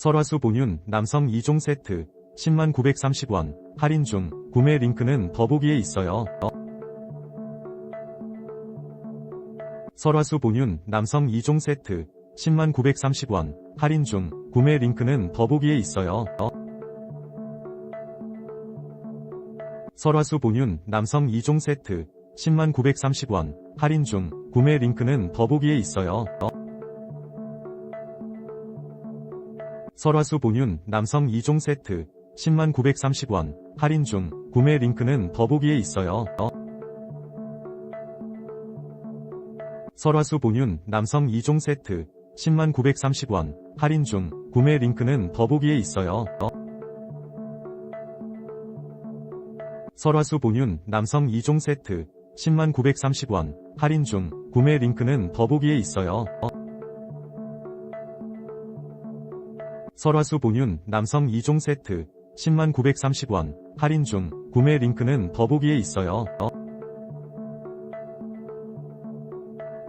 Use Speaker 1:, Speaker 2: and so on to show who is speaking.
Speaker 1: 설화수 본윤 남성 2종 세트 10만 930원 할인 중 구매 링크는 더보기에 있어요. 설화수 본윤 남성 2종 세트 10만 930원 할인 중 구매 링크는 더보기에 있어요. 설화수 본윤 남성 2종 세트 10만 930원 할인 중 구매 링크는 더보기에 있어요. 설화수 본윤 남성 2종 세트 10만 930원 할인 중 구매 링크는 더보기에 있어요. 설화수 본윤 남성 2종 세트 10만 930원 할인 중 구매 링크는 더보기에 있어요. 설화수 본윤 남성 2종 세트 10만 930원 할인 중 구매 링크는 더보기에 있어요. 설화수 본윤 남성 2종 세트 10만 930원 할인 중 구매 링크는 더보기에 있어요.